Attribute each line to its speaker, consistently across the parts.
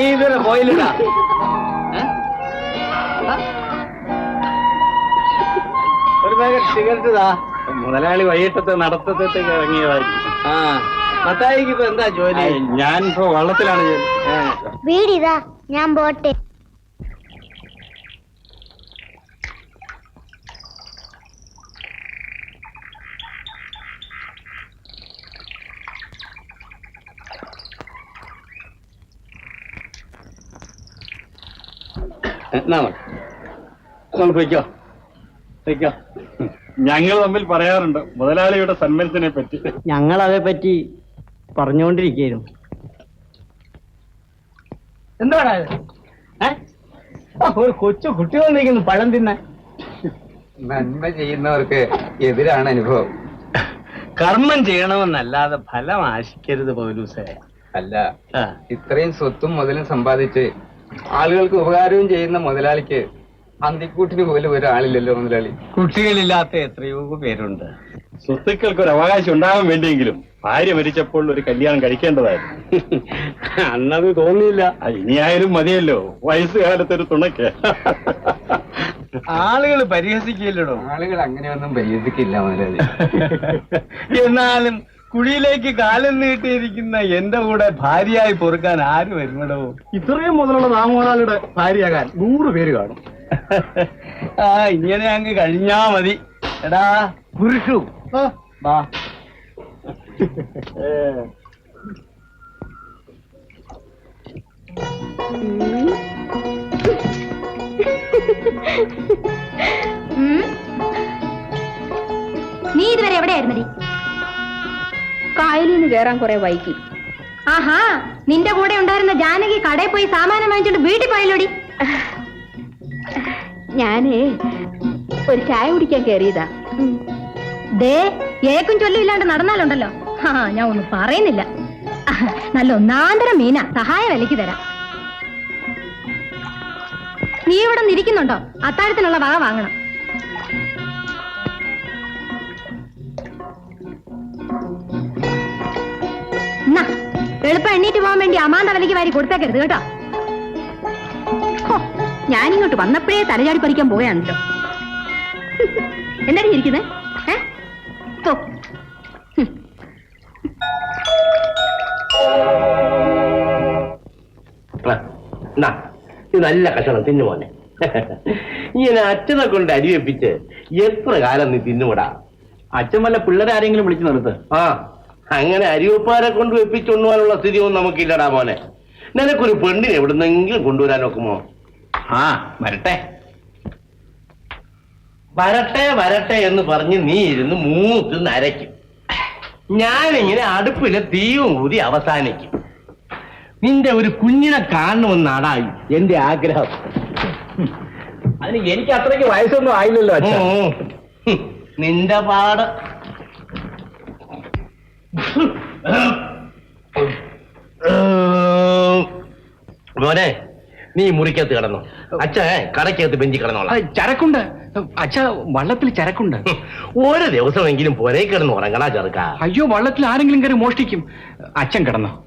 Speaker 1: നീ ഇതുവരെ പോയില്ലടാ ഒരു പാക്കറ്റ് സിഗരറ്റ് താ
Speaker 2: മുതലാളി വൈകിട്ടത്തെ നടത്തത്തേക്ക് ഇറങ്ങിയതായിരിക്കും.
Speaker 1: ആ. മത്തായിക്ക് ഇപ്പൊ എന്താ ജോലി?
Speaker 2: ഞാൻ ഇപ്പൊ വള്ളത്തിലാണ്.
Speaker 3: വീടിതാ ഞാൻ പോട്ടെ.
Speaker 1: എന്നാ മതി. കൊണ്ട് പൊയ്ക്കോ. പൊയ്ക്കോ.
Speaker 2: ഞങ്ങൾ തമ്മിൽ പറയാറുണ്ട് മുതലാളിയുടെ സന്മനത്തിനെ പറ്റി.
Speaker 4: ഞങ്ങൾ അതേപ്പറ്റി പറഞ്ഞുകൊണ്ടിരിക്കുന്നു
Speaker 1: എന്താണ് ഒരു കൊച്ചു കുട്ടി വന്നിരിക്കുന്നു പഴം തിന്നാൻ.
Speaker 5: നന്മ ചെയ്യുന്നവർക്ക് എതിരാണ് അനുഭവം.
Speaker 1: കർമ്മം ചെയ്യണമെന്നല്ലാതെ ഫലം ആശിക്കരുത് പൗലൂസേ.
Speaker 5: അല്ല ഇത്രയും സ്വത്തും മുതലും സമ്പാദിച്ച് ആളുകൾക്ക് ഉപകാരവും ചെയ്യുന്ന മുതലാളിക്ക് അന്തിക്കൂട്ടിന് പോലും ഒരാളില്ലല്ലോ മുതലാളി.
Speaker 1: കുട്ടികളില്ലാത്ത എത്രയോ പേരുണ്ട്.
Speaker 2: സ്വത്തുക്കൾക്ക് ഒരു അവകാശം ഉണ്ടാകാൻ വേണ്ടിയെങ്കിലും ഭാര്യ മരിച്ചപ്പോൾ ഒരു കല്യാണം കഴിക്കേണ്ടതായിരുന്നു.
Speaker 1: അന്നത് തോന്നിയില്ല.
Speaker 2: ഇനിയായാലും മതിയല്ലോ. വയസ്സുകാലത്ത് ഒരു തുണയ്ക്ക്.
Speaker 1: ആളുകൾ പരിഹസിക്കില്ലടോ.
Speaker 5: ആളുകൾ അങ്ങനെയൊന്നും പരിഹസിക്കില്ല മുതലാളി.
Speaker 1: എന്നാലും കുഴിയിലേക്ക് കാലം നീട്ടിയിരിക്കുന്ന എന്റെ കൂടെ ഭാര്യയായി പൊറുക്കാൻ ആര് വരുന്നടോ?
Speaker 2: ഇത്രയും മുതലുള്ള നാമോദാളിയുടെ ഭാര്യയാകാൻ നൂറ് പേര് കാണും.
Speaker 1: ആ ഇങ്ങനെ അങ്ങ് കഴിഞ്ഞാ മതി. എടാ പുരുഷു. വാ.
Speaker 3: നീ ഇതുവരെ എവിടെയായിരുന്നടി?
Speaker 6: കായലിൽ നിന്ന് കയറാൻ കുറെ വൈകി.
Speaker 3: ആഹാ നിന്റെ കൂടെ ഉണ്ടായിരുന്ന ജാനകി കടയിൽ പോയി സാമാനം വാങ്ങിച്ചോണ്ട് വീട്ടിൽ പോയല്ലോടി?
Speaker 6: ഞാനേ ഒരു ചായ കുടിക്കാൻ കയറിയതാ
Speaker 3: ദേ ഏക്കും ചൊല്ലും ഇല്ലാണ്ട് നടന്നാലുണ്ടല്ലോ. ആ ഞാൻ ഒന്നും പറയുന്നില്ല. നല്ല ഒന്നാന്തരം മീന സഹായ വിലക്ക് തരാം. നീ ഇവിടെ നിന്നിരിക്കുന്നുണ്ടോ? അത്താഴത്തിനുള്ള വക വാങ്ങണം. എളുപ്പം എണ്ണീറ്റ് പോകാൻ വേണ്ടി അമാന്ത വിലയ്ക്ക് വാരി കൊടുത്തേക്കരുത് കേട്ടോ.
Speaker 6: ഞാനിങ്ങോട്ട് വന്നപ്പോഴേ തലചാടി പറിക്കാൻ പോയാണല്ലോ. എന്താടി ഇരിക്കുന്നത് ഏ.
Speaker 7: ഇത് നല്ല കഷണം തിന്നു മോനെ. ഇങ്ങനെ അച്ഛനെ കൊണ്ട് അരിവെപ്പിച്ച് എത്ര കാലം നീ തിന്നുകൂടാ?
Speaker 2: അച്ഛൻ വല്ല പിള്ളേരെ ആരെങ്കിലും വിളിച്ചു നിർത്ത്
Speaker 7: ആ അങ്ങനെ അരിവപ്പാരെ കൊണ്ട് വെപ്പിച്ചൊണ്ണുവാനുള്ള സ്ഥിതിയൊന്നും നമുക്കില്ലടാ മോനെ. നിനക്കൊരു പെണ്ണിനെ എവിടുന്നെങ്കിലും കൊണ്ടുവരാൻ നോക്കുമോ
Speaker 2: ആ വരട്ടെ.
Speaker 7: വരട്ടെ വരട്ടെ എന്ന് പറഞ്ഞ് നീ ഇരുന്ന് മൂത്ത് നരയ്ക്കും. ഞാനിങ്ങനെ അടുപ്പിലെ തീയും കൂതി അവസാനിക്കും. നിന്റെ ഒരു കുഞ്ഞിനെ കാണണമെന്നാടാ എന്റെ ആഗ്രഹം.
Speaker 2: അതിന് എനിക്ക് അത്രയ്ക്ക് വയസ്സൊന്നും ആയില്ലല്ലോ.
Speaker 7: നിന്റെ പാട്. മോനെ നീ മുറിക്കകത്ത് കിടന്നു. അച്ഛ കടക്കകത്ത് ബെഞ്ചി കിടന്നോളാം.
Speaker 4: ചരക്കുണ്ട്. അച്ഛ വള്ളത്തിൽ ചരക്കുണ്ട്.
Speaker 7: ഓരോ ഒരു ദിവസമെങ്കിലും പുരയിൽ കിടന്ന് ഉറങ്ങണ ചെറുക്ക.
Speaker 4: അയ്യോ വള്ളത്തിൽ ആരെങ്കിലും കയറി മോഷ്ടിക്കും. അച്ഛൻ കിടന്നു.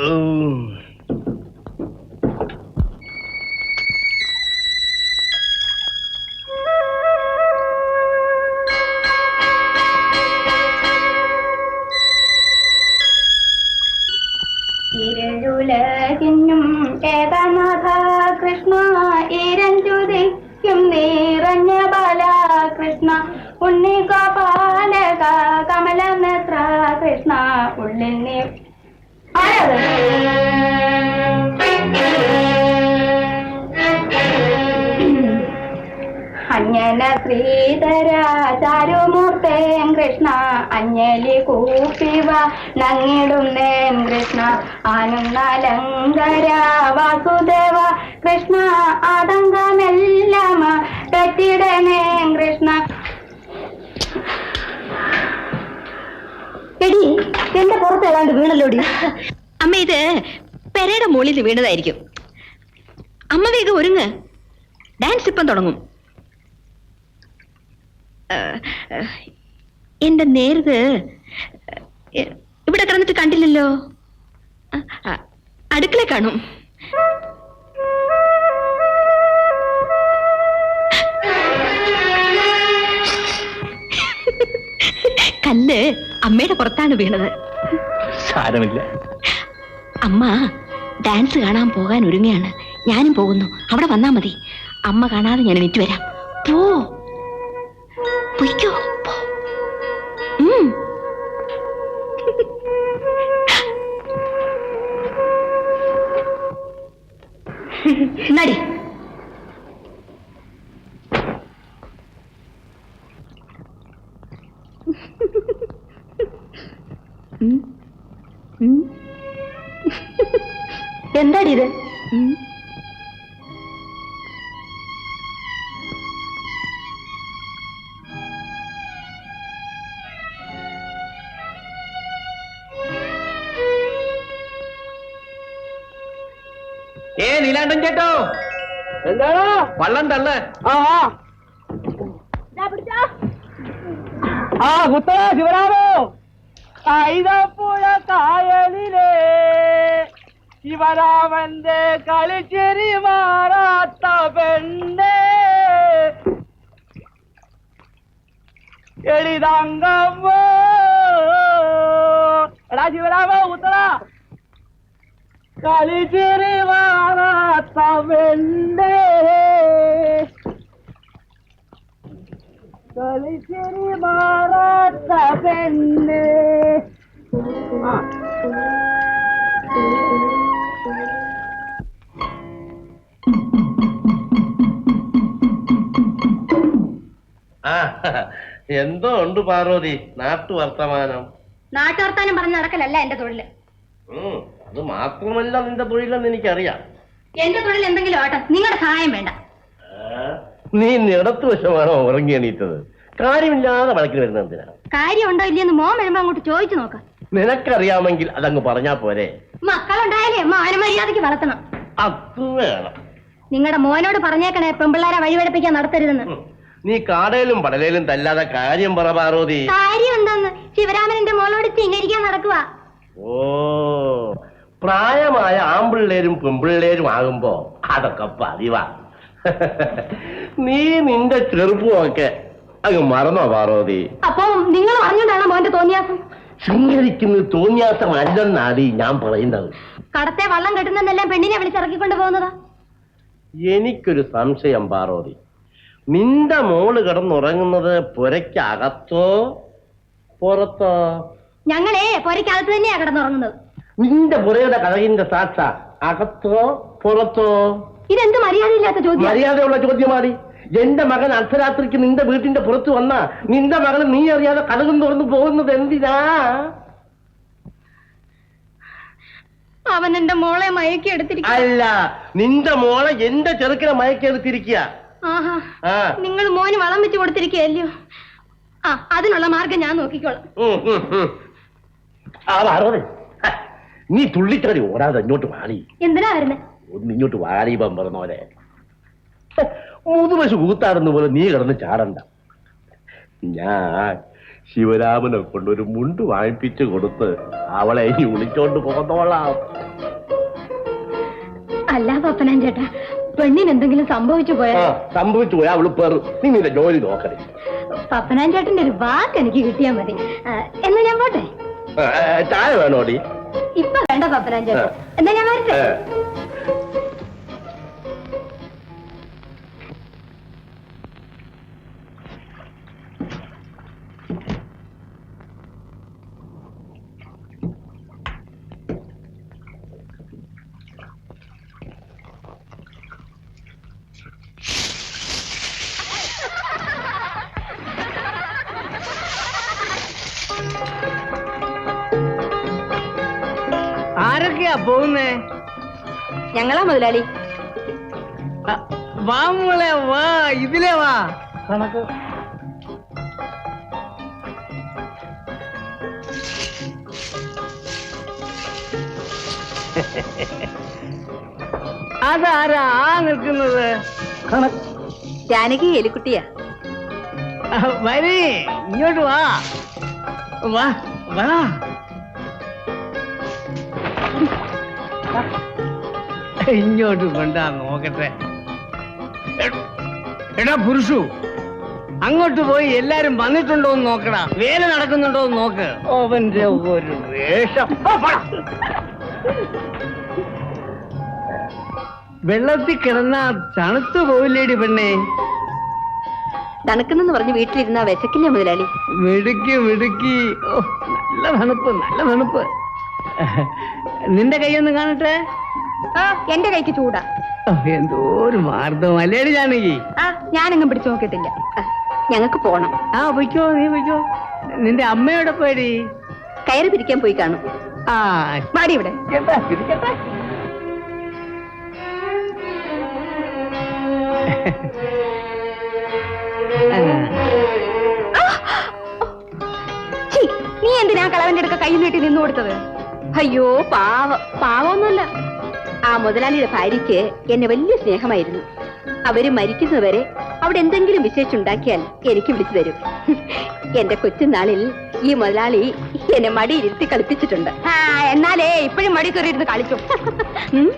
Speaker 7: ഏം.
Speaker 3: കൃഷ്ണ ഉള്ളിനെ നീ അഞ്ജന കൃഷ്ണ അഞ്ഞലി കൂപ്പിവ നങ്ങിടുന്നേൻ കൃഷ്ണ ആനന്ദലങ്കര വാസുദേവ കൃഷ്ണ ആതങ്കമെല്ലാം തെറ്റിടനേൻ കൃഷ്ണ
Speaker 6: എടി എന്റെ പുറത്ത് ഏതാണ്ട് വീണല്ലോടി? അമ്മ ഇത് പെരയുടെ മുകളിൽ വീണതായിരിക്കും. അമ്മ വേഗം ഒരുങ്ങ്. ഡാൻസ് ഇപ്പം തുടങ്ങും. എന്റെ നേരത് ഇവിടെ കിടന്നിട്ട് കണ്ടില്ലല്ലോ. അടുക്കള കാണും. കല്ല് അമ്മയുടെ പുറത്താണ് വീണത്.
Speaker 7: സാരമില്ല.
Speaker 6: അമ്മ ഡാൻസ് കാണാൻ പോകാൻ ഒരുങ്ങയാണ് ഞാനും പോകുന്നു. അവിടെ വന്നാ മതി. അമ്മ കാണാതെ ഞാൻ എണീറ്റ് വരാം പോ. പൊയ്ക്കോ.
Speaker 3: എന്താടി ഇത്?
Speaker 7: ഏ നീലാണ്ടൻ ചേട്ടോ.
Speaker 1: എന്താ
Speaker 7: വള്ളം തള്ള.
Speaker 1: ആ ആ. കുത്തറ ശിവരാമോ. കൈതപ്പുഴ കായലിലെ. சிவராமந்தே களிச்செறி மாறாத்த பெண்ணே. எளிதாங்கம்மோ. சிவராம உத்தரா களிச்செறி மாறாத்த பெண்ணே. களிச்செறி மாறாத்த
Speaker 7: பெண்ணே. എന്തോ ഉണ്ട് പാർവതി? നാട്ടു വർത്തമാനം.
Speaker 3: നാട്ടുവർത്താനം പറഞ്ഞ് നടക്കലല്ല എന്റെ
Speaker 7: തൊഴിൽ. അത് മാത്രമല്ല നിന്റെ തൊഴിലെന്ന് എനിക്കറിയാം.
Speaker 3: എന്റെ തൊഴിൽ എന്തെങ്കിലും ആട്ടെ നിങ്ങളുടെ സഹായം വേണ്ട.
Speaker 7: നീ നിടത്ത് വശമാണോ ഉറങ്ങി എണീറ്റത്? കാര്യമില്ലാതെ വഴക്കിന് വരുന്ന എന്തിനാ?
Speaker 3: കാര്യം ഉണ്ടോ ഇല്ലയെന്ന് മോൻ വരുമ്പോ അങ്ങോട്ട് ചോദിച്ചു നോക്കാം.
Speaker 7: നിനക്കറിയാമെങ്കിൽ അതങ്ങ് പറഞ്ഞാ പോരെ.
Speaker 3: മക്കളുണ്ടായാലേ മാന മര്യാദയ്ക്ക് വളർത്തണം.
Speaker 7: അത് വേണം.
Speaker 3: നിങ്ങളുടെ മോനോട് പറഞ്ഞേക്കണേ പെമ്പിള്ളാരെ വഴിപഠിപ്പിക്കാൻ നടത്തരുതെന്ന്.
Speaker 7: നീ കാടയിലും പടലയിലും തല്ലാതെ കാര്യം പറ പാർവതി.
Speaker 3: കാര്യം എന്താന്ന്? ശിവരാമൻ മോളോട് ചിങ്ങരിക്കാൻ നടക്കുക
Speaker 7: ഓ പ്രായമായ ആമ്പിള്ളേരും പെമ്പിള്ളേരും ആകുമ്പോ അതൊക്കെ പതിവാ. നീ നിന്റെ ചെറുപ്പമൊക്കെ അങ്ങ് മറന്നോ പാർവതി?
Speaker 3: അപ്പൊ നിങ്ങൾ അറിഞ്ഞതാണോ മോന്റെ തോന്നിയാസം?
Speaker 7: ശൃംഗരിക്കുന്നത് തോന്നിയാസമല്ലെന്നാടി ഞാൻ പറയുന്നത്.
Speaker 3: കടത്തെ വള്ളം കെട്ടുന്നെല്ലാം പെണ്ണിനെ വിളിച്ചിറക്കിക്കൊണ്ട് പോകുന്നതാ.
Speaker 7: എനിക്കൊരു സംശയം പാർവതി. നിന്റെ മോൾ കിടന്നുറങ്ങുന്നത് പുരയ്ക്കകത്തോ? പുറത്തോ?
Speaker 3: ഞങ്ങളെ പുരയ്ക്കകത്ത് തന്നെയാ കിടന്നുറങ്ങുന്നത്.
Speaker 7: നിന്റെ പുരയുടെ കഥകിന്റെ സാക്ഷ അകത്തോ പുറത്തോ?
Speaker 3: ഇതെന്ത് മര്യാദയില്ലാത്ത ചോദ്യം?
Speaker 7: മര്യാദയുള്ള ചോദ്യമാടി എന്റെ മകൻ അർദ്ധരാത്രിക്ക് നിന്റെ വീട്ടിന്റെ പുറത്ത് വന്ന നിന്റെ മകൾ നീ അറിയാതെ കടകും തുറന്നു പോകുന്നത് എന്തിനാ?
Speaker 3: അവൻ എന്റെ മോളെ മയക്കി എടുത്തിരിക്കുക
Speaker 7: അല്ല നിന്റെ മോളെ എന്റെ ചെറുക്കനെ മയക്കെടുത്തിരിക്കുക
Speaker 3: ആഹാ
Speaker 7: ആ
Speaker 3: നിങ്ങൾ മോന് വളം വെച്ച് കൊടുത്തിരിക്കുകയല്ലോ ആ അതിനുള്ള മാർഗം ഞാൻ നോക്കിക്കോളാം.
Speaker 7: നീ തുള്ളിച്ചാടി ഓടാതെ ഇങ്ങോട്ട് വാടി
Speaker 3: എന്തിനാ വരുന്നേ?
Speaker 7: ഒന്ന് ഇങ്ങോട്ട് വാടി പറഞ്ഞോലെ മുതുവശു കൂത്താടുന്ന പോലെ. നീ കിടന്ന് ചാടണ്ട. ഞാൻ ശിവരാമനെ കൊണ്ടൊരു മുണ്ട് വാങ്ങിപ്പിച്ചു കൊടുത്ത് അവളെ ഇനി വിളിച്ചോണ്ട് പോന്നോളാം.
Speaker 3: അല്ല പപ്പനാൻ ചേട്ടാ. പെണ്ണിന് എന്തെങ്കിലും സംഭവിച്ചു പോയാ?
Speaker 7: സംഭവിച്ചു പോയാ അവൾ പേർ നീ നിന്റെ ജോലി നോക്കണേ
Speaker 3: പപ്പനാൻ ചേട്ടന്റെ ഒരു വാക്ക് എനിക്ക് കിട്ടിയാ മതി. എന്നാ ഞാൻ പോട്ടെ?
Speaker 7: ചായ വേണോടി
Speaker 3: ഇപ്പൊ വേണ്ട പപ്പനാൻ ചേട്ടൻ. എന്നാ ഞാൻ വരട്ടെ?
Speaker 1: പോകുന്നേ
Speaker 6: ഞങ്ങളാ മുതലാളി.
Speaker 1: വാ മോളെ വാ ഇതിലേ വാ. കണക്ക് അതാരാ ആ നിൽക്കുന്നത്? കണക്ക്
Speaker 6: ജാനകി എലിക്കുട്ടിയാ.
Speaker 1: വരി ഇങ്ങോട്ട് വാ. വാ വാ. ഇങ്ങോട്ട് കൊണ്ടാ നോക്കട്ടെ. എടാ പുരുഷു. അങ്ങോട്ട് പോയി എല്ലാരും വന്നിട്ടുണ്ടോ എന്ന് നോക്കടാ. വേല നടക്കുന്നുണ്ടോ എന്ന് നോക്ക്. അവന്റെ ഒരു വേഷം. വെള്ളത്തിൽ കിടന്ന തണുത്തു പോയില്ലേടി പെണ്ണേ.
Speaker 6: തണുക്കുന്നെന്ന് പറഞ്ഞ് വീട്ടിലിരുന്ന വിശക്കില്ലേ മുതലാളി?
Speaker 1: മിടുക്കി മിടുക്കി. ഓ നല്ല തണുപ്പ് നല്ല തണുപ്പ്. നിന്റെ കൈയൊന്ന് കാണട്ടെ?
Speaker 3: ആ എന്റെ കൈക്ക് ചൂടാ.
Speaker 1: ഓ, എന്തോ ഒരു അല്ലേടി ജാനകി?
Speaker 3: ആ ഞാനെങ്ങും പിടിച്ചു നോക്കിയിട്ടില്ല.
Speaker 6: ഞങ്ങക്ക് പോണം.
Speaker 1: ആ പൊയ്ക്കോ നീ പൊയ്ക്കോ. നിന്റെ അമ്മയോടെ പോയടി
Speaker 6: കയറി പിരിക്കാൻ പോയി കാണും.
Speaker 1: ആ.
Speaker 3: മാടി ഇവിടെ.
Speaker 1: ഇരിക്കട്ടെ, ഇരിക്കട്ടെ. ആ,
Speaker 3: ഛീ, നീ എന്തിനാ കളവന്റെ അടുക്ക കൈ നീട്ടി നിന്നു കൊടുത്തത്?
Speaker 6: അയ്യോ പാവ. പാവമൊന്നുമല്ല. ആ മുതലാളിയുടെ ഭാര്യയ്ക്ക് എന്നെ വലിയ സ്നേഹമായിരുന്നു. അവർ മരിക്കുന്നവരെ അവിടെ എന്തെങ്കിലും വിശേഷിച്ചുണ്ടാക്കിയാൽ എനിക്ക് വിളിച്ചു തരും. എന്റെ കൊച്ചുനാളിൽ ഈ മുതലാളി എന്നെ മടിയിരുത്തി കളിപ്പിച്ചിട്ടുണ്ട്.
Speaker 3: എന്നാലേ ഇപ്പോഴും മടി കയറിയിരുന്ന് കളിച്ചു
Speaker 6: ഉം?